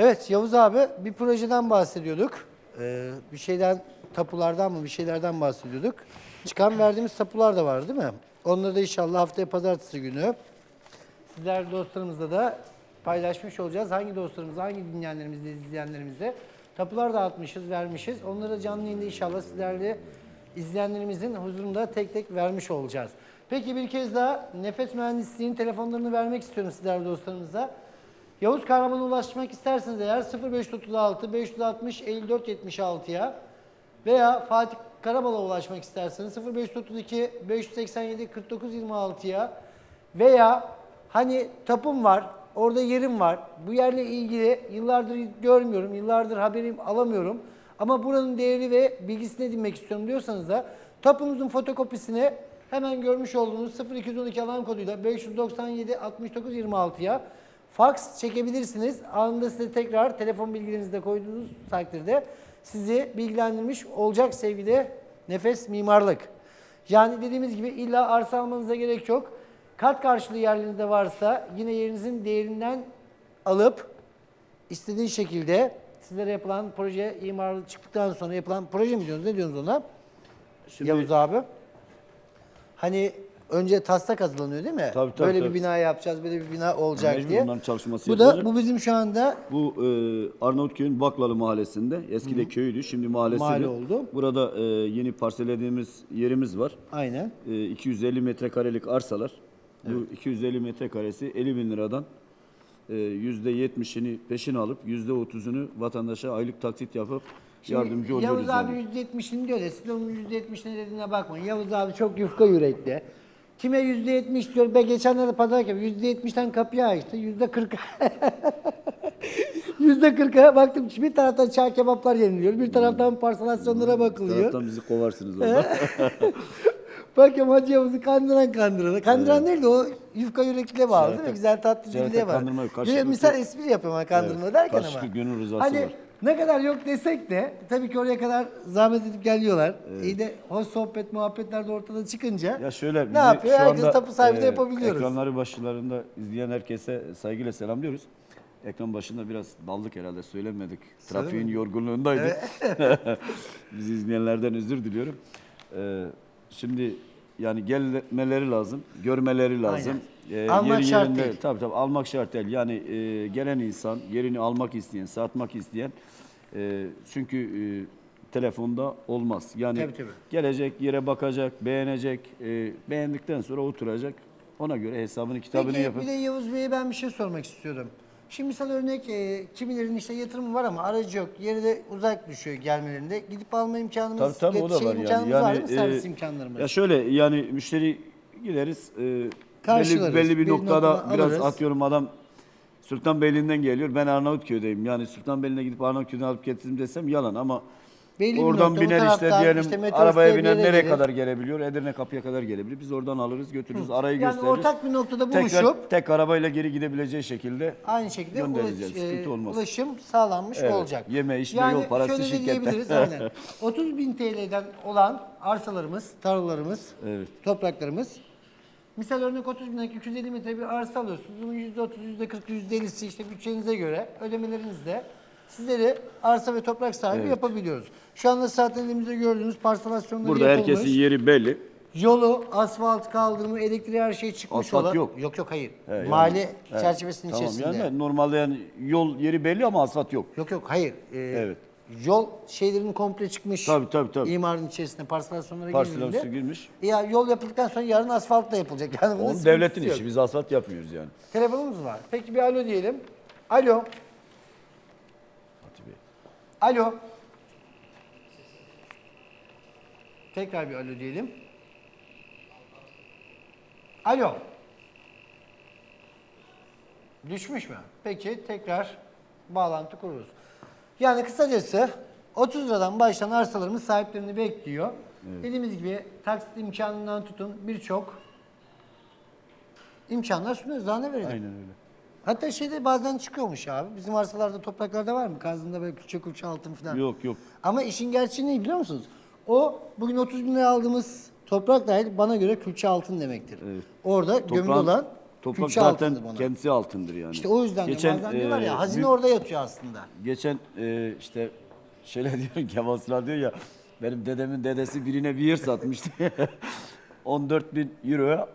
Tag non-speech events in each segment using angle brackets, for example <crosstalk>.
Evet Yavuz abi bir projeden bahsediyorduk. Ee, bir şeyden tapulardan mı bir şeylerden bahsediyorduk. Çıkan verdiğimiz tapular da var değil mi? Onları da inşallah haftaya pazartesi günü sizler dostlarımızla da paylaşmış olacağız. Hangi dostlarımızla, hangi dinleyenlerimizle, izleyenlerimizle tapular dağıtmışız, vermişiz. Onları da canlı yayında inşallah sizlerle izleyenlerimizin huzurunda tek tek vermiş olacağız. Peki bir kez daha nefes mühendisliğinin telefonlarını vermek istiyorum sizler dostlarımıza. Yavuz Kahraman'a ulaşmak isterseniz eğer 0536 560 54 76'ya veya Fatih Karabal'a ulaşmak isterseniz 0532 587 49 26'ya veya hani tapum var, orada yerim var. Bu yerle ilgili yıllardır görmüyorum, yıllardır haberim alamıyorum. Ama buranın değeri ve bilgisini edinmek istiyorum diyorsanız da tapunuzun fotokopisini hemen görmüş olduğunuz 0212 alan koduyla 597 69 26'ya Fax çekebilirsiniz. Anında size tekrar telefon bilgilerinizi de koyduğunuz takdirde sizi bilgilendirmiş olacak sevgili Nefes Mimarlık. Yani dediğimiz gibi illa arsa almanıza gerek yok. Kat karşılığı yerlerinizde varsa yine yerinizin değerinden alıp istediğin şekilde sizlere yapılan proje imarı çıktıktan sonra yapılan proje mi diyorsunuz? Ne diyorsunuz ona? Şimdi- Yavuz abi. Hani önce taslak hazırlanıyor değil mi? Tabii, tabii, böyle tabii. bir bina yapacağız, böyle bir bina olacak Mecbur diye. bunların çalışması bu da yapılacak. bu bizim şu anda Bu e, Arnavutköy'ün Baklalı mahallesinde. Eskide köydü, şimdi mahallesi. Mahalle oldu. Burada e, yeni parsellediğimiz yerimiz var. aynen. E, 250 metrekarelik arsalar. Bu 250 metrekaresi 50 bin liradan e, %70'ini peşin alıp %30'unu vatandaşa aylık taksit yapıp yardımcı oluyoruz. Yavuz abi yani. %70'ini diyor da siz onun %70'ine dediğine bakmayın. Yavuz abi çok yufka yürekli. Kime %70 diyor. Ben geçenlerde pazar gibi %70'ten kapıyı açtı. %40 %40'a <laughs> baktım bir taraftan çağ kebaplar yeniliyor. Bir taraftan parselasyonlara Bir bakılıyor. taraftan bizi kovarsınız orada. <laughs> Bakıyorum Hacı Yavuz'u kandıran kandıran. Kandıran değil de o yufka yürekliğe bağlı değil mi? Güzel tatlı kandırma yok, Bir karşılıklı- misal espri yapıyorum kandırma Evet, derken ama. karşılıklı gönül rızası hani, var. Ne kadar yok desek de tabii ki oraya kadar zahmet edip geliyorlar. İyi de hoş sohbet muhabbetler de ortada çıkınca Ya şöyle ne yapıyor? şu Herkes anda, tapu sahibi de e, yapabiliyoruz. Ekranları başlarında izleyen herkese saygıyla selamlıyoruz. Ekran başında biraz daldık herhalde söylemedik. Trafiğin yorgunluğundaydık. <laughs> Bizi izleyenlerden özür diliyorum. E, şimdi yani gelmeleri lazım, görmeleri lazım. E, Almak yeri şart yerinde- değil. Tabii tabii almak şart değil. Yani e, gelen insan yerini almak isteyen, satmak isteyen e, çünkü e, telefonda olmaz. Yani Tabii, tabii. gelecek, yere bakacak, beğenecek, e, beğendikten sonra oturacak. Ona göre hesabını, kitabını Peki yapıp bir de Yavuz Bey'e ben bir şey sormak istiyorum. Şimdi misal örnek e, kimilerin işte yatırımı var ama aracı yok. Yeri de uzak düşüyor gelmelerinde. Gidip alma imkanımız, tabii tabii o da şey var yani. imkanımız var değil mi? e, Servis imkanlarımız. Ya şöyle yani müşteri gideriz. E, Karşılarız, belli bir bir noktada biraz alırız. atıyorum adam Sultanbeyli'nden geliyor. Ben Arnavutköy'deyim. Yani Sultanbeyli'ne gidip Arnavutköy'den alıp getirdim desem yalan ama Belli oradan nokta, biner işte diyelim işte arabaya binen nereye gelir. kadar gelebiliyor? Edirne kapıya kadar gelebilir. Biz oradan alırız götürürüz arayı Yani gösteririz. ortak bir noktada Tekrar buluşup tek arabayla geri gidebileceği şekilde aynı şekilde göndereceğiz. ulaş- Sıkıntı e, olmaz. ulaşım sağlanmış Evet, olacak. yeme, içme, yani yol parası şirketten. diyebiliriz aynen. <laughs> 30 bin TL'den olan arsalarımız, tarlalarımız, Evet. topraklarımız. Misal örnek 30 binden 250 metre bir arsa alıyorsunuz. Bunun %30, %40, %50'si işte bütçenize göre ödemelerinizle sizleri arsa ve toprak sahibi Evet. yapabiliyoruz. Şu anda zaten elimizde gördüğünüz parselasyonları Burada yapılmış. herkesin yeri belli. Yolu, asfalt kaldırımı, elektriği her şey çıkmış Asfalt olan. yok. Yok yok hayır. He, yani- Mahalle He, çerçevesinin tamam, içerisinde. Yani normalde yani yol yeri belli ama asfalt yok. Yok yok hayır. Ee, Evet. Yol şeylerin komple çıkmış. Tabii, tabii, tabii. İmarın içerisinde parselasyonlara Parselasyon girildi. girmiş. Ya yol yapıldıktan sonra yarın asfalt da yapılacak. Yani bunun Onun devletin işi. Biz asfalt yapmıyoruz yani. Telefonumuz var. Peki bir alo diyelim. Alo. Fatih Bey. Alo. Tekrar bir alo diyelim. Alo. Düşmüş mü? Peki tekrar bağlantı kururuz. Yani kısacası 30 liradan başlayan arsalarımız sahiplerini bekliyor. Dediğimiz gibi taksit imkanından tutun birçok imkanlar sunuyoruz. Daha ne verelim? Aynen öyle. Hatta şeyde bazen çıkıyormuş abi. Bizim arsalarda topraklarda var mı? Kazında böyle külçe külçe altın falan. Yok yok. Ama işin gerçeği ne biliyor musunuz? O bugün 30 bin liraya aldığımız toprak dahil bana göre külçe altın demektir. Evet. Orada gömülü Toprağın olan Toprak Külçe zaten altındır kendisi altındır yani. İşte o yüzden Geçen, bazen diyorlar e, ya hazine büyük- orada yatıyor aslında. Geçen e, işte şöyle <laughs> diyor Kemal Sunal diyor ya benim dedemin dedesi birine bir yer satmıştı. <laughs> 14 bin euroya.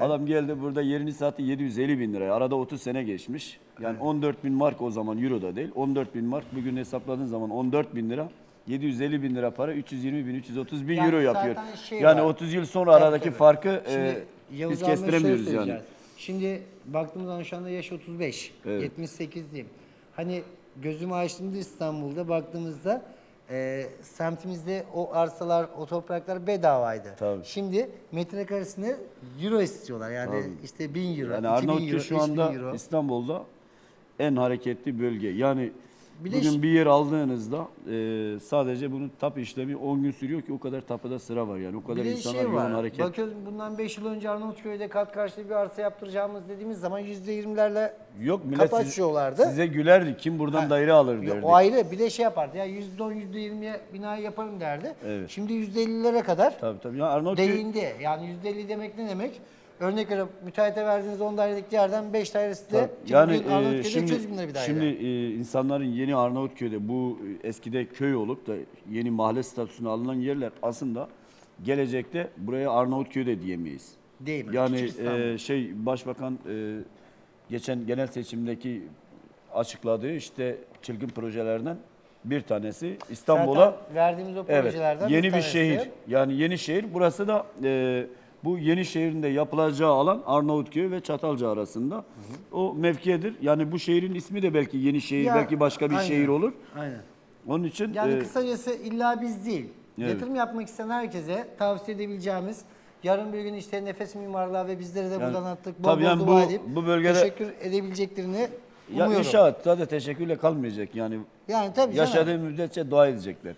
Adam geldi burada yerini sattı 750 bin liraya. Arada 30 sene geçmiş. Yani 14 bin mark o zaman euro da değil. 14 bin mark bugün hesapladığın zaman 14 bin lira. 750 bin lira para 320 bin 330 bin Yani euro yapıyor. zaten şey yani var. 30 yıl sonra aradaki tabii. farkı Şimdi e, Yavuz biz kestiremiyoruz yani. söyleyeceğiz. Şimdi baktığımız zaman şu anda yaş 35, Evet. 78 diyeyim. Hani gözümü açtığımda İstanbul'da baktığımızda e, semtimizde o arsalar, o topraklar bedavaydı. Tabii. Şimdi metrekaresine euro istiyorlar. Yani Tabii. işte 1000 euro, Yani 2000 Arnavutköy euro, şu 3000 anda euro. İstanbul'da en hareketli bölge. Yani Bir de bugün bir yer aldığınızda e, sadece bunun tap işlemi 10 gün sürüyor ki o kadar tapuda sıra var yani. O kadar Bir de insanlar şey yoğun hareket. Bakıyoruz bundan 5 yıl önce Arnavutköy'de kat karşılığı bir arsa yaptıracağımız dediğimiz zaman %20'lerle Yok millet kapı siz- açıyorlardı. size gülerdi. Kim buradan Ha, daire alır derdi. o ayrı bir de şey yapardı ya %10 %20'ye binayı yaparım derdi. Evet. Şimdi %50'lere kadar Tabii tabii. Yani Arnavutköy değindi. Yani %50 demek ne demek? Örnek veriyorum müteahhite verdiğiniz 10 dairelik yerden 5 dairesi de Tabii. ki yani e, Arnavutköy'de şimdi 200 bin lira bir daire. şimdi e, insanların yeni Arnavutköy'de bu e, eskide köy olup da yeni mahalle statüsüne alınan yerler aslında gelecekte buraya Arnavutköy de diyemeyiz. Değil mi? Yani e, şey başbakan e, geçen genel seçimdeki açıkladığı işte çılgın projelerden bir tanesi İstanbul'a verdiğimiz o Evet, projelerden yeni bir, tanesi. şehir. Yani yeni şehir. Burası da e, bu yeni şehrin de yapılacağı alan Arnavutköy ve Çatalca arasında. O mevkiyedir. Yani bu şehrin ismi de belki yeni şehir, Ya, belki başka bir aynen. şehir olur. Aynen. Onun için Yani e, kısacası illa biz değil. Evet. Yatırım yapmak isteyen herkese tavsiye edebileceğimiz yarın bir gün işte nefes mimarlığa ve bizleri de Yani buradan attık. Bol tabii bol yani bu- edip bu bölgede- teşekkür edebileceklerini ya umuyorum. inşaatta da teşekkürle kalmayacak. Yani Yani tabii canım. yaşadığı müddetçe dua edecekler.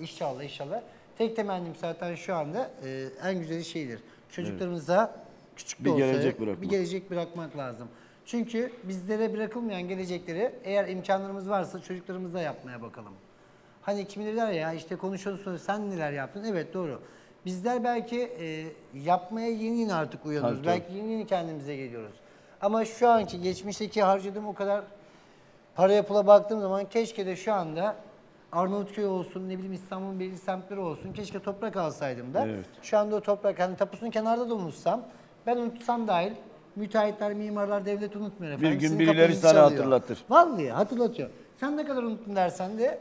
İnşallah inşallah. Tek temennim zaten şu anda e, en güzeli şeydir. Çocuklarımıza küçük de Bir olsa gelecek bırakmak. bir gelecek bırakmak lazım. Çünkü bizlere bırakılmayan gelecekleri eğer imkanlarımız varsa çocuklarımızla yapmaya bakalım. Hani kimileri der ya işte konuşuyorsun sen neler yaptın? Evet doğru. Bizler belki e, yapmaya yeni yeni artık uyanıyoruz. Tabii, tabii. belki yeni yeni kendimize geliyoruz. Ama şu anki geçmişteki harcadığım o kadar Paraya pula baktığım zaman keşke de şu anda Arnavutköy olsun, ne bileyim İstanbul'un belirli semtleri olsun. Keşke toprak alsaydım da. Evet. Şu anda o toprak, hani tapusunun kenarda da unutsam, ben unutsam dahil müteahhitler, mimarlar, devlet unutmuyor efendim. gün Sizin birileri kapınızı sana çalıyor. hatırlatır. Vallahi hatırlatıyor. Sen ne kadar unuttun dersen de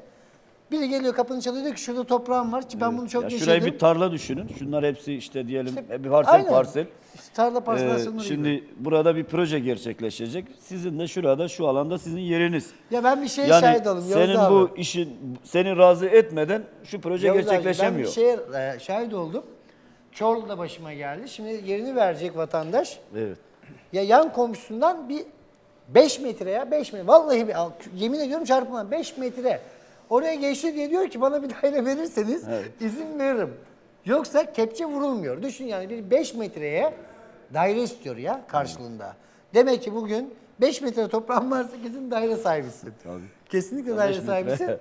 biri geliyor kapını çalıyor diyor ki şurada toprağım var ki ben bunu çok Ya yaşadım. şurayı bir tarla düşünün. Şunlar hepsi işte diyelim İşte- bir parsel Aynen. parsel. İşte tarla Ee, parselasyonları şimdi gibi. burada bir proje gerçekleşecek. Sizin de şurada şu alanda sizin yeriniz. Ya ben bir şeye şahit oldum. Yavuz senin abi. bu işin seni razı etmeden şu proje Yavuz abi, gerçekleşemiyor. Ben bir şeye e, şahit oldum. Çorlu'da başıma geldi. Şimdi yerini verecek vatandaş. Evet. Ya yan komşusundan bir 5 metre ya 5 metre. Vallahi bir, yemin ediyorum çarpma 5 metre. Oraya geçti diye diyor ki bana bir daire verirseniz izin veririm. Yoksa kepçe vurulmuyor. Düşün yani bir 5 metreye daire istiyor ya karşılığında. Demek ki bugün 5 metre toprağın varsa kesin daire sahibisin. Tabii. Kesinlikle Ya daire sahibisin.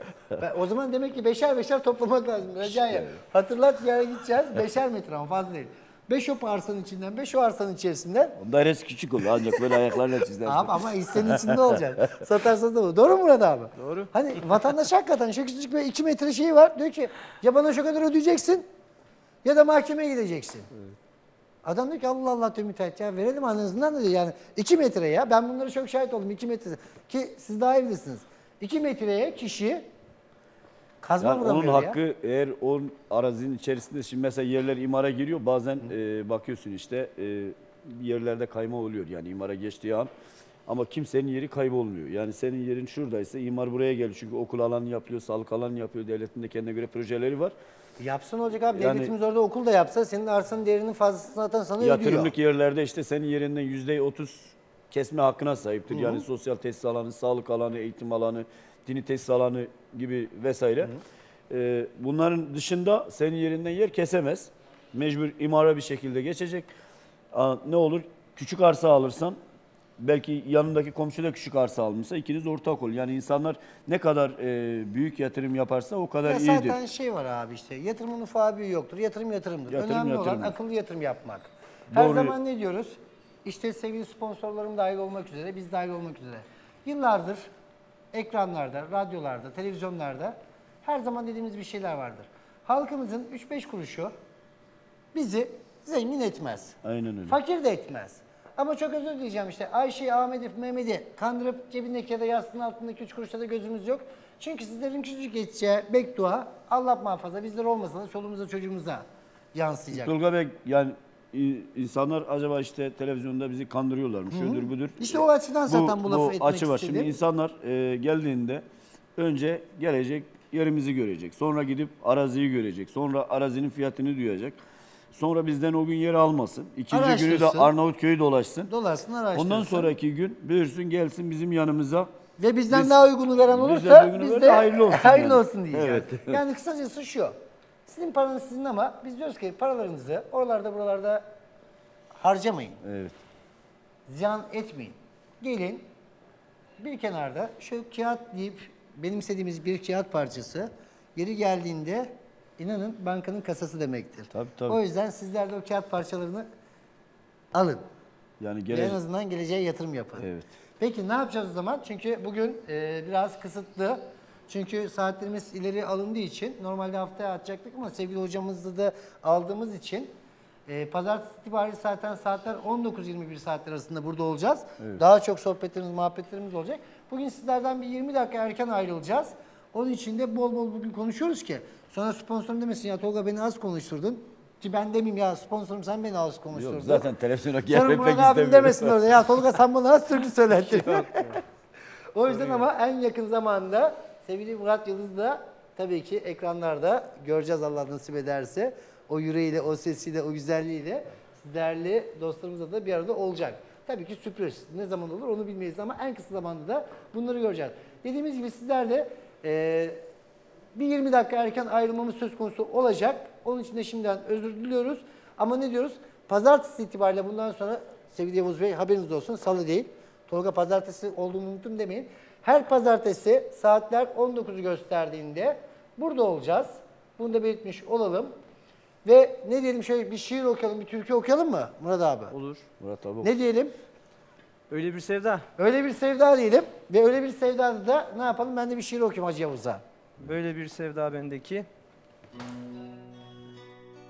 O zaman demek ki beşer beşer toplamak lazım. Recai hatırlat bir yere gideceğiz. Beşer metre ama fazla değil. Beş o arsanın içinden, beş o arsanın içerisinden. Onun dairesi küçük olur ancak böyle ayaklarla çizersin. Abi ama hissenin içinde olacak. <laughs> Satarsa da olur. Doğru mu Murat abi? Doğru. Hani vatandaş hakikaten şu küçücük böyle iki metre şeyi var. Diyor ki ya bana şu kadar ödeyeceksin ya da mahkemeye gideceksin. Adam diyor ki Allah Allah diyor müteahhit ya verelim en azından da diyor yani iki metre ya. Ben bunları çok şahit oldum iki metre. Ki siz daha iyi bilirsiniz. İki metreye kişi kazma Yani onun vuramıyor ya. hakkı eğer o arazinin içerisinde şimdi mesela yerler imara giriyor bazen e, bakıyorsun işte e, yerlerde kayma oluyor yani imara geçtiği an ama kimsenin yeri kaybolmuyor. Yani senin yerin şuradaysa imar buraya geliyor çünkü okul alanı yapıyor, sağlık alanı yapıyor, devletin de kendine göre projeleri var. Yapsın olacak abi. Yani- Devletimiz orada okul da yapsa senin arsanın değerinin fazlasını zaten sana ödüyor. Yatırımlık yerlerde işte senin yerinden yüzde otuz kesme hakkına sahiptir. Yani sosyal tesis alanı, sağlık alanı, eğitim alanı, dini tesis alanı gibi vesaire. Ee, bunların dışında senin yerinden yer kesemez. Mecbur imara bir şekilde geçecek. Aa, ne olur? Küçük arsa alırsan belki yanındaki komşu da küçük arsa almışsa ikiniz ortak olun. Yani insanlar ne kadar e, büyük yatırım yaparsa o kadar Ya iyidir. zaten şey var abi işte yatırımın ufağı büyüğü yoktur. Yatırım yatırımdır. Yatırım Önemli olan yatırımdır. akıllı yatırım yapmak. Her Doğru. zaman ne diyoruz? işte sevgili sponsorlarım dahil olmak üzere, biz dahil olmak üzere. Yıllardır ekranlarda, radyolarda, televizyonlarda her zaman dediğimiz bir şeyler vardır. Halkımızın 3-5 kuruşu bizi zengin etmez. Aynen öyle. Fakir de etmez. Ama çok özür dileyeceğim işte Ayşe'yi, Ahmet'i, Mehmet'i kandırıp cebindeki ya da yastığın altındaki üç kuruşta da gözümüz yok. Çünkü sizlerin küçücük geçeceği beddua Allah muhafaza bizler olmasa da çoluğumuza çocuğumuza yansıyacak. Tolga Bey yani insanlar acaba işte televizyonda bizi kandırıyorlarmış. Şudur budur. İşte o açıdan zaten bu lafı etmek açı var. istedim. Şimdi insanlar e, geldiğinde önce gelecek yerimizi görecek. Sonra gidip araziyi görecek. Sonra arazinin fiyatını duyacak. Sonra bizden o gün yer almasın. İkinci günü de Araştırsın. Arnavutköy'ü dolaşsın. Dolaşsın araştırsın. Ondan sonraki gün buyursun gelsin bizim yanımıza. Ve bizden Biz- daha uygunu veren bizden olursa daha uygunu biz veren de hayırlı olsun <laughs> yani. olsun diyeceğiz. Evet. Yani kısacası şu. Sizin paranız sizin ama biz diyoruz ki paralarınızı oralarda buralarda harcamayın. Evet. ziyan etmeyin. Gelin bir kenarda şu kağıt deyip benimsediğimiz bir kağıt parçası yeri geldiğinde inanın bankanın kasası demektir. Tabii, tabii. O yüzden sizler de o kağıt parçalarını alın. Yani Ve en azından geleceğe yatırım yapın. Evet. Peki ne yapacağız o zaman? Çünkü bugün e, biraz kısıtlı. Çünkü saatlerimiz ileri alındığı için normalde haftaya atacaktık ama sevgili hocamızla da aldığımız için e, pazartesi itibariyle zaten saatler 19-21 saatler arasında burada olacağız. Daha çok sohbetlerimiz, muhabbetlerimiz olacak. Bugün sizlerden bir 20 dakika erken ayrılacağız. Onun için de bol bol bugün konuşuyoruz ki sonra sponsorum demesin ya Tolga beni az konuşturdun. Ki ben demeyeyim ya sponsorum sen beni az konuşturdun. Yok zaten televizyona gelmek abim istemiyorum. demesin orada. Ya Tolga sen bana az türlü söylettin. <laughs> o yüzden ama en yakın zamanda sevgili Murat Yıldız da tabii ki ekranlarda göreceğiz Allah nasip ederse. O yüreğiyle, o sesiyle, o güzelliğiyle değerli dostlarımızla da bir arada olacak. Tabii ki sürpriz. Ne zaman olur onu bilmeyiz ama en kısa zamanda da bunları göreceğiz. Dediğimiz gibi sizler de eee bir 20 dakika erken ayrılmamız söz konusu olacak. Onun için de şimdiden özür diliyoruz. Ama ne diyoruz? Pazartesi itibariyle bundan sonra sevgili Yavuz Bey haberiniz olsun salı değil. Tolga pazartesi olduğunu unuttum demeyin. Her pazartesi saatler 19'u gösterdiğinde burada olacağız. Bunu da belirtmiş olalım. Ve ne diyelim şöyle bir şiir okuyalım, bir türkü okuyalım mı Murat abi? Olur. Murat abi. Ne diyelim? Öyle bir sevda. Öyle bir sevda diyelim. Ve öyle bir sevdada da ne yapalım? Ben de bir şiir okuyayım Hacı Yavuz'a. Böyle bir sevda bendeki.